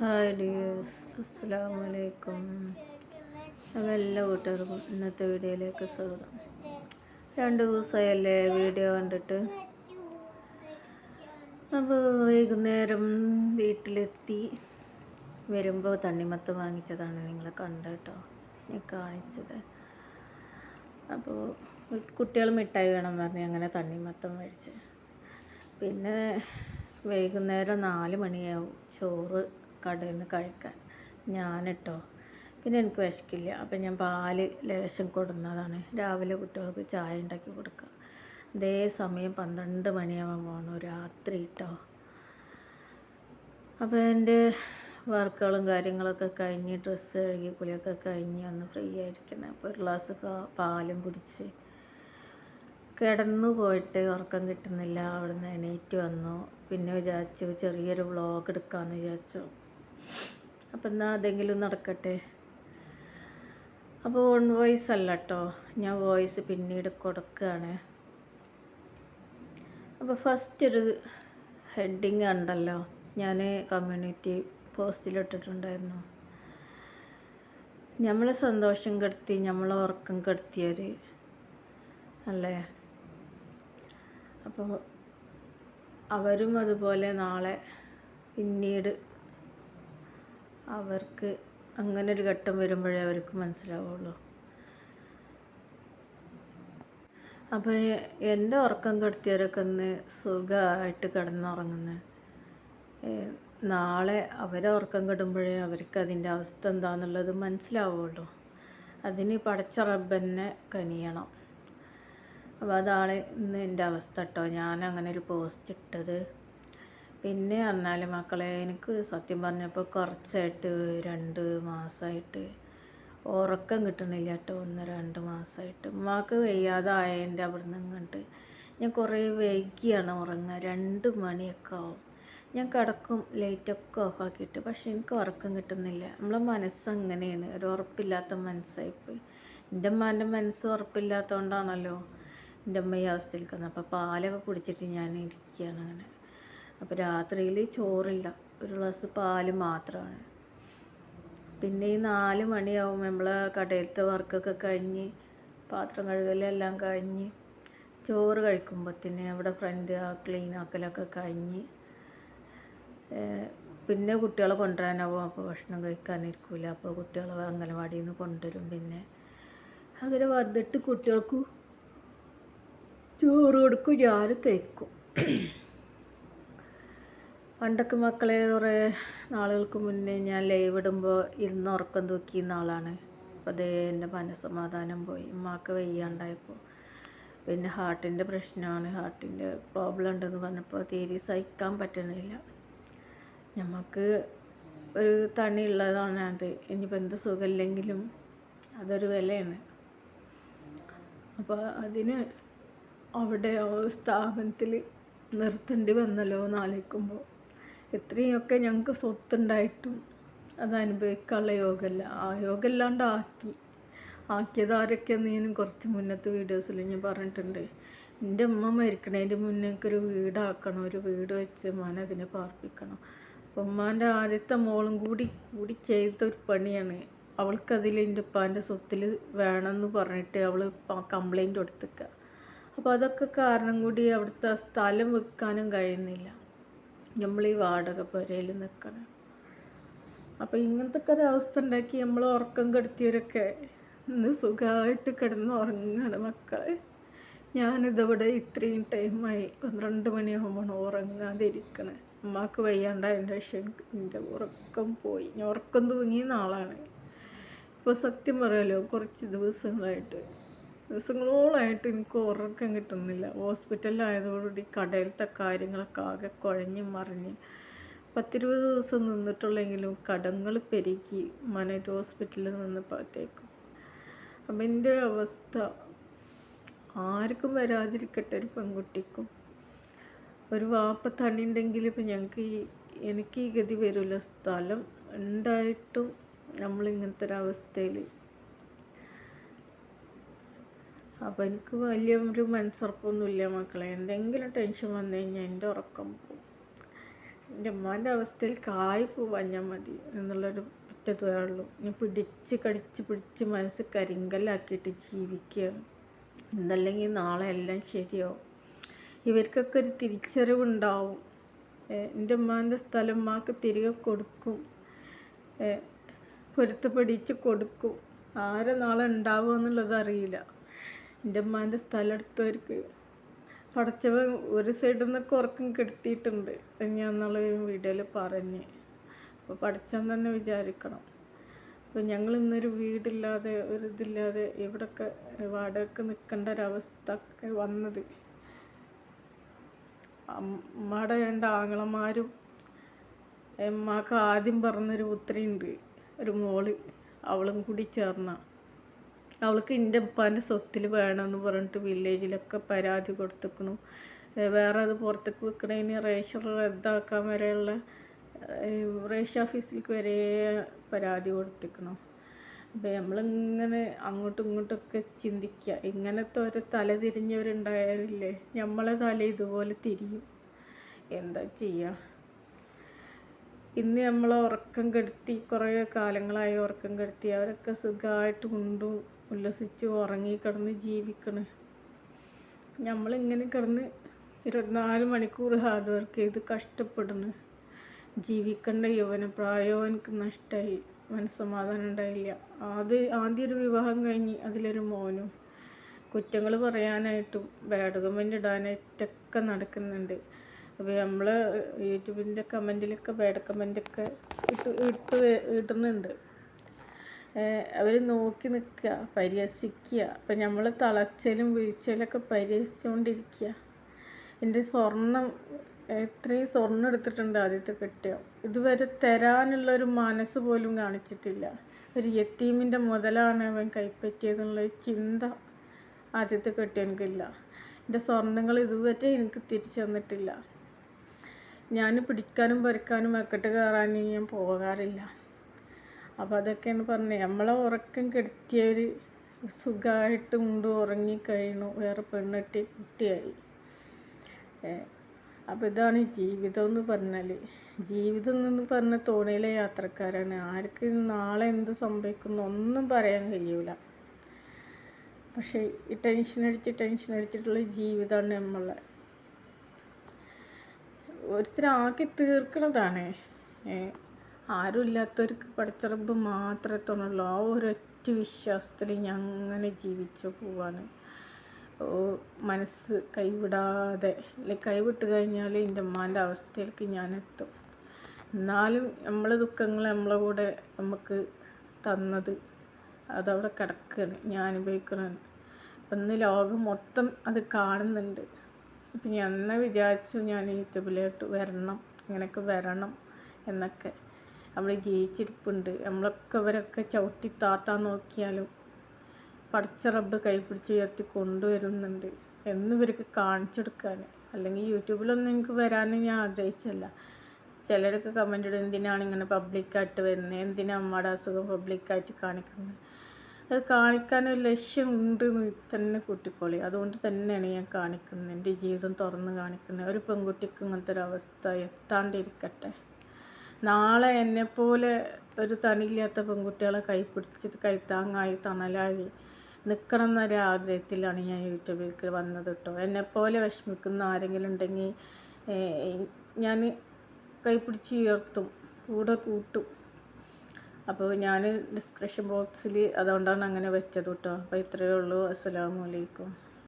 Hi dears അസ്സാം വലൈക്കും എല്ലാ കൂട്ടുകാർക്കും ഇന്നത്തെ വീഡിയോയിലേക്ക് സ്വാഗതം. രണ്ട് ദിവസമായല്ലേ വീഡിയോ കണ്ടിട്ട്? അപ്പോൾ വൈകുന്നേരം വീട്ടിലെത്തി വരുമ്പോൾ തണ്ണിമത്ത് വാങ്ങിച്ചതാണ് നിങ്ങൾ കണ്ടോ ഞാൻ കാണിച്ചത്. അപ്പോൾ കുട്ടികൾ മിഠായി വേണം പറഞ്ഞ് അങ്ങനെ തണ്ണിമത്തം മേടിച്ച്. പിന്നെ വൈകുന്നേരം നാല് മണിയാവും ചോറ് കടയിൽ നിന്ന് കഴിക്കാൻ. ഞാനിട്ടോ. പിന്നെ എനിക്ക് വിശക്കില്ല. അപ്പം ഞാൻ പാൽ ലേശം കൊടുന്നതാണ്. രാവിലെ കുട്ടികൾക്ക് ചായ ഉണ്ടാക്കി കൊടുക്കുക അതേ സമയം പന്ത്രണ്ട് മണിയാവാൻ പോകണം രാത്രി കേട്ടോ അപ്പോൾ എന്റെ വർക്കുകളും കാര്യങ്ങളൊക്കെ കഴിഞ്ഞ് ഡ്രസ്സ് കഴുകി കുളിയൊക്കെ കഴിഞ്ഞ് ഒന്ന് ഫ്രീ ആയിരിക്കണം. അപ്പോൾ ഒരു ഗ്ലാസ് പാലും കുടിച്ച് കിടന്നു പോയിട്ട് ഉറക്കം കിട്ടുന്നില്ല. അവിടുന്ന് എണീറ്റ് വന്നു. പിന്നെ വിചാരിച്ചു ചെറിയൊരു വ്ളോഗ് എടുക്കാമെന്ന് വിചാരിച്ചു. അപ്പം എന്നാൽ അതെങ്കിലും നടക്കട്ടെ. അപ്പോൾ ഓൺ വോയിസ് അല്ല കേട്ടോ ഞാൻ വോയിസ് പിന്നീട് കൊടുക്കുകയാണ് അപ്പോൾ ഫസ്റ്റ് ഒരു ഹെഡിങ് ഉണ്ടല്ലോ ഞാൻ കമ്മ്യൂണിറ്റി പോസ്റ്റിലിട്ടിട്ടുണ്ടായിരുന്നു നമ്മളെ സന്തോഷം കെടുത്തി നമ്മളെ ഉറക്കം കെടുത്തിയവർ അല്ലേ? അപ്പോൾ അവരും അതുപോലെ നാളെ പിന്നീട് അവർക്ക് അങ്ങനെ ഒരു ഘട്ടം വരുമ്പോഴേ അവർക്ക് മനസ്സിലാവുള്ളൂ. അപ്പോൾ എന്റെ ഉറക്കം കെടുത്തിയവരൊക്കെ ഒന്ന് സുഖമായിട്ട് കിടന്നുറങ്ങുന്നത് നാളെ അവരെ ഉറക്കം കെടുമ്പോഴേ അവർക്ക് അതിന്റെ അവസ്ഥ എന്താണെന്നുള്ളത് മനസ്സിലാവുള്ളൂ. അതിന് പടച്ച റബ്ബന്നെ കനിയണം. അപ്പോൾ അതാണ് ഇന്ന് എന്റെ അവസ്ഥ കേട്ടോ ഞാൻ അങ്ങനെ ഒരു പോസ്റ്റ് ഇട്ടത്. പിന്നെ പറഞ്ഞാൽ മക്കളെ എനിക്ക് സത്യം പറഞ്ഞപ്പോൾ കുറച്ചായിട്ട് രണ്ട് മാസമായിട്ട് ഉറക്കം കിട്ടണില്ല കേട്ടോ ഒന്ന് രണ്ട് മാസമായിട്ട് ഉമ്മാക്ക് വയ്യാതായതിന്റെ അവിടെ നിന്ന് ഇങ്ങോട്ട്. ഞാൻ കുറേ വൈകിയാണ് ഉറങ്ങുക രണ്ട് മണിയൊക്കെ ആവും. ഞാൻ കിടക്കും ലൈറ്റൊക്കെ ഓഫാക്കിയിട്ട്. പക്ഷെ എനിക്ക് ഉറക്കം കിട്ടുന്നില്ല. നമ്മളെ മനസ്സങ്ങനെയാണ്. ഒരു ഉറപ്പില്ലാത്ത മനസ്സായിപ്പോയി എന്റെ അമ്മാന്റെ മനസ്സ് ഉറപ്പില്ലാത്തതുകൊണ്ടാണല്ലോ എന്റെ അമ്മ ഈ അവസ്ഥയിൽ കിടന്നത് അപ്പോൾ പാലൊക്കെ കുടിച്ചിട്ട് ഞാൻ ഇരിക്കുകയാണ് അങ്ങനെ. അപ്പോൾ രാത്രിയിൽ ചോറില്ല. ഒരു ഗ്ലാസ് പാൽ മാത്രമാണ് പിന്നെ ഈ നാല് മണിയാവും നമ്മളെ കടയിലത്തെ വർക്കൊക്കെ കഴിഞ്ഞ് പാത്രം കഴുകലെല്ലാം കഴിഞ്ഞ് ചോറ് കഴിക്കുമ്പോഴത്തേന് അവിടെ ഫ്രണ്ട് ക്ലീൻ ആക്കലൊക്കെ കഴിഞ്ഞ് പിന്നെ കുട്ടികളെ കൊണ്ടുവരാനാവും. അപ്പോൾ ഭക്ഷണം കഴിക്കാനിരിക്കില്ല അപ്പോൾ കുട്ടികളെ അംഗനവാടിയിൽ നിന്ന് കൊണ്ടുവരും പിന്നെ. അങ്ങനെ വന്നിട്ട് കുട്ടികൾക്ക് ചോറ് കൊടുക്കും ഞാൻ കഴിക്കും. പണ്ടൊക്കെ മക്കളെ കുറേ നാളുകൾക്ക് മുന്നേ ഞാൻ ലൈവ് ഇടുമ്പോൾ ഇരുന്ന് ഉറക്കം തൂക്കിയുന്ന ആളാണ്. അപ്പോൾ അതേ എന്റെ മനസ്സമാധാനം പോയി. ഉമ്മാക്ക് വയ്യാണ്ടായപ്പോൾ പിന്നെ ഹാർട്ടിന്റെ പ്രശ്നമാണ്. ഹാർട്ടിന്റെ പ്രോബ്ലം ഉണ്ടെന്ന് പറഞ്ഞപ്പോൾ തീരെ സഹിക്കാൻ പറ്റുന്നില്ല നമുക്ക് ഒരു തണി ഉള്ളതാണ് അത്. ഇനിയിപ്പോൾ എന്ത് സുഖമില്ലെങ്കിലും അതൊരു വിലയാണ്. അപ്പോൾ അതിന് അവിടെ സ്ഥാപനത്തിൽ നിർത്തേണ്ടി വന്നല്ലോ എന്ന് ഇത്രയൊക്കെ ഞങ്ങൾക്ക് സ്വത്തുണ്ടായിട്ടും അത് അനുഭവിക്കാനുള്ള യോഗമല്ല ആ യോഗമല്ലാണ്ട് ആക്കി ആക്കിയത് ആരൊക്കെയെന്ന് ഞാൻ കുറച്ച് മുന്നത്തെ വീഡിയോസിൽ ഞാൻ പറഞ്ഞിട്ടുണ്ട്. എന്റെ ഉമ്മ മരിക്കണതിന്റെ മുന്നേ ഒരു വീടാക്കണം. ഒരു വീട് വെച്ച് മോൻ അതിനെ പാർപ്പിക്കണം. അപ്പം ഉമ്മാന്റെ ആദ്യത്തെ മോളും കൂടി കൂടി ചെയ്ത ഒരു പണിയാണ്. അവൾക്കതിൽ എന്റെ ഉപ്പാന്റെ സ്വത്തിൽ വേണമെന്ന് പറഞ്ഞിട്ട് അവൾ കംപ്ലൈന്റ് കൊടുത്തേക്കുക അപ്പോൾ അതൊക്കെ കാരണം കൂടി അവിടുത്തെ സ്ഥലം വെക്കാനും കഴിയുന്നില്ല. നമ്മൾ ഈ വാടക പുരയിൽ നിൽക്കണം അപ്പോൾ ഇങ്ങനത്തെ ഒക്കെ ഒരവസ്ഥ ഉണ്ടാക്കി നമ്മൾ ഉറക്കം കെടുത്തിയവരൊക്കെ ഇന്ന് സുഖമായിട്ട് കിടന്ന് ഉറങ്ങാണ് മക്കളെ. ഞാനിതവിടെ ഇത്രയും ടൈമായി പന്ത്രണ്ട് മണിയാകുമ്പോൾ ഉറങ്ങാതിരിക്കണേ. അമ്മയ്ക്ക് വയ്യാണ്ടായതിന്റെ ശേഷം എന്റെ ഉറക്കം പോയി. ഞാൻ ഉറക്കം തൂങ്ങിയ നാളാണ്. ഇപ്പോൾ സത്യം പറയാലോ കുറച്ച് ദിവസങ്ങളായിട്ട് ദിവസങ്ങളോളായിട്ട് എനിക്ക് ഉറക്കം കിട്ടുന്നില്ല. ഹോസ്പിറ്റലിലായതോടുകൂടി കടയിലത്തെ കാര്യങ്ങളൊക്കെ ആകെ കുഴഞ്ഞ് മറിഞ്ഞ്. പത്തിരുപത് ദിവസം നിന്നിട്ടുള്ളെങ്കിലും കടങ്ങൾ പെരുകി മനേറ്റ് ഹോസ്പിറ്റലിൽ നിന്നപ്പോഴത്തേക്കും. അപ്പം എന്റെ അവസ്ഥ ആർക്കും വരാതിരിക്കട്ടെ ഒരു പെൺകുട്ടിക്കും. ഒരു വാപ്പ തണി ഉണ്ടെങ്കിൽ ഇപ്പം ഞങ്ങൾക്ക് ഈ എനിക്ക് ഈ ഗതി വരില്ല. സ്ഥലം ഉണ്ടായിട്ടും നമ്മളിങ്ങനത്തെ ഒരവസ്ഥയിൽ അപ്പോൾ എനിക്ക് വലിയ ഒരു മനസ്സുറപ്പൊന്നുമില്ല മക്കളെ. എന്തെങ്കിലും ടെൻഷൻ വന്നു കഴിഞ്ഞാൽ എന്റെ ഉറക്കം പോകും എന്റെ ഉമ്മാന്റെ അവസ്ഥയിൽ കായ് പോവാഞ്ഞാൽ മതി എന്നുള്ളൊരു ഒറ്റ ഞാൻ പിടിച്ച് കടിച്ച് പിടിച്ച് മനസ്സ് കരിങ്കല്ലാക്കിയിട്ട് ജീവിക്കുകയാണ്. എന്തല്ലെങ്കിൽ നാളെ എല്ലാം ശരിയാവും. ഇവർക്കൊക്കെ ഒരു തിരിച്ചറിവുണ്ടാവും. എന്റെ ഉമ്മാന്റെ സ്ഥലം ഉമ്മാക്ക് തിരികെ കൊടുക്കും. പൊരുത്തപ്പെടിച്ച് കൊടുക്കും. ആരെ നാളെ ഉണ്ടാവുക എന്നുള്ളത് അറിയില്ല. എന്റെ ഉമ്മാന്റെ സ്ഥലം എടുത്തവർക്ക് പടച്ചവൻ ഒരു സൈഡിൽ നിന്നൊക്കെ ഉറക്കം കെടുത്തിയിട്ടുണ്ട്. ഞാൻ എന്നുള്ള വീഡിയോയിൽ പറഞ്ഞ്. അപ്പോൾ പഠിച്ചാൻ തന്നെ വിചാരിക്കണം. അപ്പോൾ ഞങ്ങൾ ഇന്നൊരു വീടില്ലാതെ ഒരു ഇതില്ലാതെ ഇവിടെയൊക്കെ വാടകയ്ക്ക് നിൽക്കേണ്ട ഒരവസ്ഥ വന്നത്. അമ്മയുടെ രണ്ട് ആങ്ങളമാരും അമ്മയ്ക്ക് ആദ്യം പറഞ്ഞൊരു പുത്രിയുണ്ട് ഒരു മോൾ. അവളും കൂടി ചേർന്ന. അവൾക്ക് എന്റെ ഉപ്പാന്റെ സ്വത്തിൽ വേണമെന്ന് പറഞ്ഞിട്ട് വില്ലേജിലൊക്കെ പരാതി കൊടുത്തിക്കണു വേറെ അത് പുറത്തേക്ക് വെക്കണതിന് റേഷൻ റദ്ദാക്കാൻ വരെയുള്ള റേഷൻ ഓഫീസിലേക്ക് വരെ പരാതി കൊടുത്തിക്കണം അപ്പം നമ്മളിങ്ങനെ അങ്ങോട്ടും ഇങ്ങോട്ടൊക്കെ ചിന്തിക്കുക. ഇങ്ങനത്തെ ഒരു തല തിരിഞ്ഞവരുണ്ടായാലില്ലേ നമ്മളെ തല ഇതുപോലെ തിരിയും. എന്താ ചെയ്യുക ഇന്ന് നമ്മൾ ഉറക്കം കെടുത്തി കുറേ കാലങ്ങളായി ഉറക്കം കെടുത്തി അവരൊക്കെ സുഖമായിട്ട് മുണ്ടും ഉല്ലസിച്ച് ഉറങ്ങി കിടന്ന് ജീവിക്കണ്. നമ്മളിങ്ങനെ കിടന്ന് ഇരുപത്തിനാല് മണിക്കൂർ ഹാർഡ് വർക്ക് ചെയ്ത് കഷ്ടപ്പെടുന്നു. ജീവിക്കേണ്ട യുവന എനിക്ക് നഷ്ടമായി മനസ്സമാധാനം ഉണ്ടായില്ല. അത് ആദ്യം ഒരു വിവാഹം കഴിഞ്ഞ് അതിലൊരു മോനും. കുറ്റങ്ങൾ പറയാനായിട്ടും ബാഡ് കമന്റ് ഇടാനായിട്ടൊക്കെ നടക്കുന്നുണ്ട്. അപ്പോൾ നമ്മൾ യൂട്യൂബിന്റെ കമന്റിലൊക്കെ ബാഡ് കമന്റൊക്കെ ഇട്ട് ഇട്ട് ഇടുന്നുണ്ട്. അവർ നോക്കി നിൽക്കുക പരിഹസിക്കുക അപ്പം നമ്മൾ തളച്ചലും വീഴ്ചയിലൊക്കെ പരിഹസിച്ചുകൊണ്ടിരിക്കുക എന്റെ സ്വർണം എത്രയും സ്വർണം എടുത്തിട്ടുണ്ട് ആദ്യത്തെ കെട്ടിയോ ഇതുവരെ തരാനുള്ള ഒരു മനസ്സ് പോലും കാണിച്ചിട്ടില്ല. ഒരു യത്തീമിന്റെ മുതലാണ് അവൻ കൈപ്പറ്റിയതെന്നുള്ള ചിന്ത ആദ്യത്തെ കെട്ടിയവനിക്കില്ല എന്റെ സ്വർണങ്ങൾ ഇതുവരെ എനിക്ക് തിരിച്ചു തന്നിട്ടില്ല. ഞാൻ പിടിക്കാനും പറിക്കാനും വെക്കട്ട് കയറാനും ഞാൻ പോകാറില്ല. അപ്പോൾ അതൊക്കെയാണ് പറഞ്ഞത് നമ്മളെ ഉറക്കം കെടുത്തിയവർ സുഖമായിട്ട് ഉണ്ട് ഉറങ്ങിക്കഴിഞ്ഞു വേറെ പെണ്ണിട്ട് കുട്ടിയായി. അപ്പോൾ ഇതാണ് ജീവിതം എന്ന് പറഞ്ഞാൽ ജീവിതം എന്ന് പറഞ്ഞ തോണിയിലെ യാത്രക്കാരാണ്. ആർക്ക് നാളെ എന്ത് സംഭവിക്കുന്നു ഒന്നും പറയാൻ കഴിയൂല. പക്ഷേ ഈ ടെൻഷൻ അടിച്ച് ടെൻഷൻ അടിച്ചിട്ടുള്ള ജീവിതമാണ് നമ്മളെ. ഒരുത്തരാക്കി തീർക്കണതാണ്. ആരും പടച്ചറബ് തോന്നുള്ളൂ ആ ഒരൊറ്റ വിശ്വാസത്തിൽ ഞാൻ അങ്ങനെ ജീവിച്ചു പോവാണ് മനസ്സ് കൈവിടാതെ അല്ലെങ്കിൽ കൈവിട്ട് കഴിഞ്ഞാൽ എന്റെ അമ്മാന്റെ അവസ്ഥയിലേക്ക് ഞാൻ എത്തും എന്നാലും നമ്മളെ ദുഃഖങ്ങൾ നമ്മളെ കൂടെ നമുക്ക് തന്നത് അതവിടെ കിടക്കുകയാണ് ഞാൻ അനുഭവിക്കണതാണ് അപ്പം ഇന്ന് ലോകം മൊത്തം അത് കാണുന്നുണ്ട്. അപ്പം ഞാൻ എന്നെ വിചാരിച്ചു ഞാൻ യൂട്യൂബിലോട്ട് വരണം ഇങ്ങനെയൊക്കെ വരണം എന്നൊക്കെ. നമ്മൾ ജീവിച്ചിരിപ്പുണ്ട് നമ്മളൊക്കെ ഇവരൊക്കെ ചവിട്ടി താത്താൻ നോക്കിയാലും പടച്ച റബ്ബ് കൈപ്പിടിച്ച് ഉയർത്തി കൊണ്ടുവരുന്നുണ്ട്. എന്നിവർക്ക് കാണിച്ചെടുക്കാൻ അല്ലെങ്കിൽ യൂട്യൂബിലൊന്നും എനിക്ക് വരാനും ഞാൻ ആഗ്രഹിച്ചല്ല. ചിലരൊക്കെ കമന്റ് ഇടും എന്തിനാണ് ഇങ്ങനെ പബ്ലിക്കായിട്ട് വരുന്നത് എന്തിനാണ് അമ്മയുടെ അസുഖം പബ്ലിക്കായിട്ട് കാണിക്കുന്നത്? അത് കാണിക്കാനൊരു ലക്ഷ്യം ഉണ്ട് തന്നെ കൂട്ടിക്കോളി. അതുകൊണ്ട് തന്നെയാണ് ഞാൻ കാണിക്കുന്നത്. എന്റെ ജീവിതം തുറന്ന് കാണിക്കുന്നത്. ഒരു പെൺകുട്ടിക്ക് ഇങ്ങനത്തെ ഒരു അവസ്ഥ എത്താണ്ടിരിക്കട്ടെ. നാളെ എന്നെപ്പോലെ ഒരു തണിയില്ലാത്ത പെൺകുട്ടികളെ കൈപ്പിടിച്ച് കൈത്താങ്ങായി തണലായി നിൽക്കണം എന്നൊരു ആഗ്രഹത്തിലാണ് ഞാൻ യൂട്യൂബിലേക്ക് വന്നത് കേട്ടോ. എന്നെപ്പോലെ വിഷമിക്കുന്ന ആരെങ്കിലും ഉണ്ടെങ്കിൽ ഞാൻ കൈപ്പിടിച്ച് ഉയർത്തും കൂടെ കൂട്ടും. അപ്പോൾ ഞാൻ ഡിസ്ക്രിപ്ഷൻ ബോക്സിൽ അതുകൊണ്ടാണ് അങ്ങനെ വെച്ചത് കേട്ടോ. അപ്പോൾ ഇത്രയേ ഉള്ളൂ. അസ്സാമലൈക്കും